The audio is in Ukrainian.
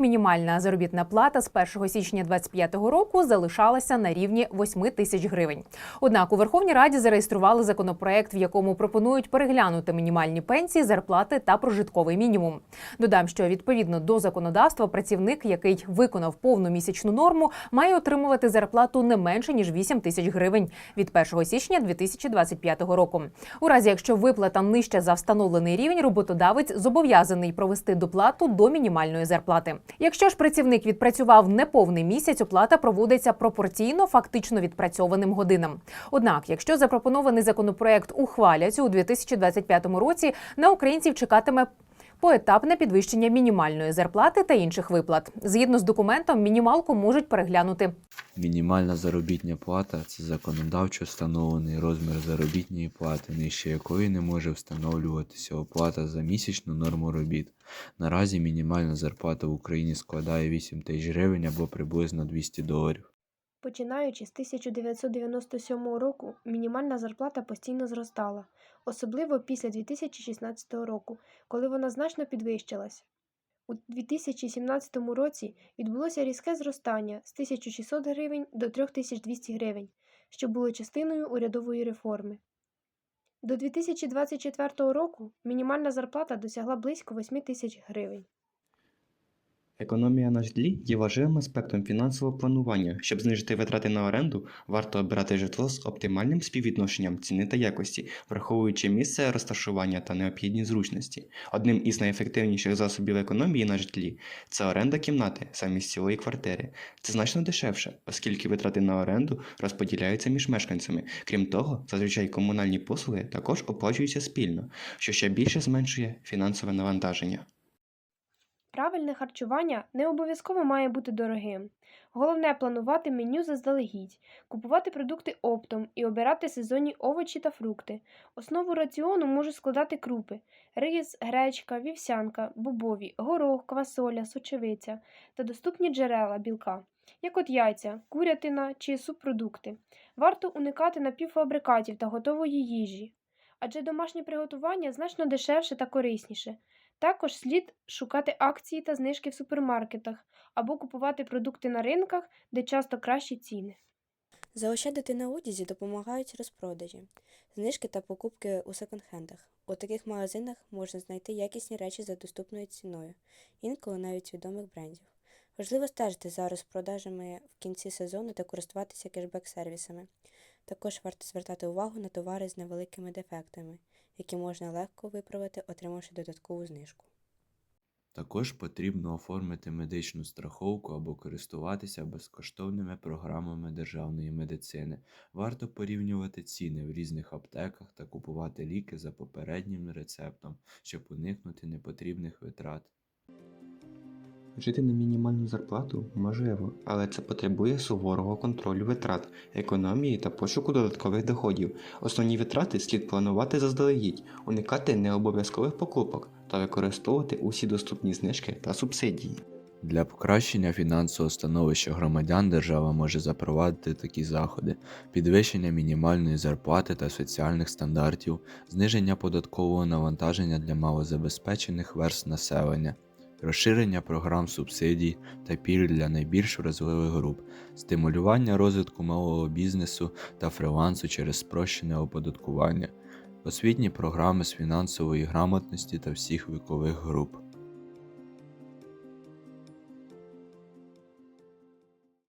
Мінімальна заробітна плата з 1 січня 2025 року залишалася на рівні 8 тисяч гривень. Однак у Верховній Раді зареєстрували законопроект, в якому пропонують переглянути мінімальні пенсії, зарплати та прожитковий мінімум. Додам, що відповідно до законодавства працівник, який виконав повну місячну норму, має отримувати зарплату не менше ніж 8 тисяч гривень від 1 січня 2025 року. У разі, якщо виплата нижча за встановлений рівень, роботодавець зобов'язаний провести доплату до мінімальної зарплати. Якщо ж працівник відпрацював неповний місяць, оплата проводиться пропорційно фактично відпрацьованим годинам. Однак, якщо запропонований законопроект ухвалять у 2025 році, на українців чекатиме поетапне підвищення мінімальної зарплати та інших виплат. Згідно з документом, мінімалку можуть переглянути Мінімальна заробітня плата це законодавчо встановлений розмір заробітної плати, нижче якої не може встановлюватися оплата за місячну норму робіт. Наразі мінімальна зарплата в Україні складає 8 тисяч гривень або приблизно 200 доларів. Починаючи з 1997 року, мінімальна зарплата постійно зростала, особливо після 2016 року, коли вона значно підвищилась. У 2017 році відбулося різке зростання з 1600 гривень до 3200 гривень, що було частиною урядової реформи. До 2024 року мінімальна зарплата досягла близько 8 тисяч гривень. Економія на житлі є важливим аспектом фінансового планування. Щоб знижити витрати на оренду, варто обирати житло з оптимальним співвідношенням ціни та якості, враховуючи місце розташування та необхідні зручності. Одним із найефективніших засобів економії на житлі це оренда кімнати замість цілої квартири. Це значно дешевше, оскільки витрати на оренду розподіляються між мешканцями. Крім того, зазвичай комунальні послуги також оплачуються спільно, що ще більше зменшує фінансове навантаження. Правильне харчування не обов'язково має бути дорогим. Головне планувати меню заздалегідь, купувати продукти оптом і обирати сезонні овочі та фрукти. Основу раціону можуть складати крупи: рис, гречка, вівсянка, бобові, горох, квасоля, сочевиця та доступні джерела білка, як от яйця, курятина чи субпродукти. Варто уникати напівфабрикатів та готової їжі, адже домашнє приготування значно дешевше та корисніше. Також слід шукати акції та знижки в супермаркетах або купувати продукти на ринках, де часто кращі ціни. Заощадити на одязі допомагають розпродажі, знижки та покупки у секонд-хендах. У таких магазинах можна знайти якісні речі за доступною ціною, інколи навіть відомих брендів. Важливо стежити за розпродажами в кінці сезону та користуватися кешбек-сервісами. Також варто звертати увагу на товари з невеликими дефектами, які можна легко виправити, отримавши додаткову знижку. Також потрібно оформити медичну страховку або користуватися безкоштовними програмами державної медицини. Варто порівнювати ціни в різних аптеках та купувати ліки за попереднім рецептом, щоб уникнути непотрібних витрат. Жити на мінімальну зарплату можливо, але це потребує суворого контролю витрат, економії та пошуку додаткових доходів. Основні витрати слід планувати заздалегідь, уникати необов'язкових покупок та використовувати усі доступні знижки та субсидії. Для покращення фінансового становища громадян держава може запровадити такі заходи: підвищення мінімальної зарплати та соціальних стандартів, зниження податкового навантаження для малозабезпечених верств населення, розширення програм субсидій та пільг для найбільш вразливих груп, стимулювання розвитку малого бізнесу та фрилансу через спрощене оподаткування, освітні програми з фінансової грамотності та всіх вікових груп.